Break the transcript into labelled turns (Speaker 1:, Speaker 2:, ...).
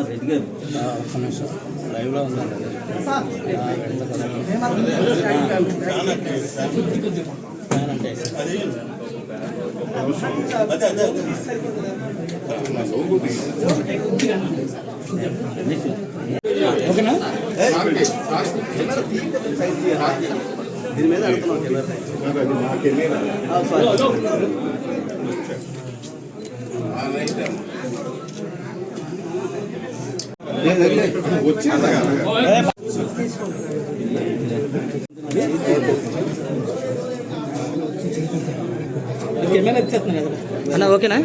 Speaker 1: ఒక్క నిమిషం లైవ్లో ఉందండి అది. అంటే ఓకేనా
Speaker 2: దీని మీద అడుగుతున్నాం కెమెరా
Speaker 1: ఇచ్చేస్తున్నా కదా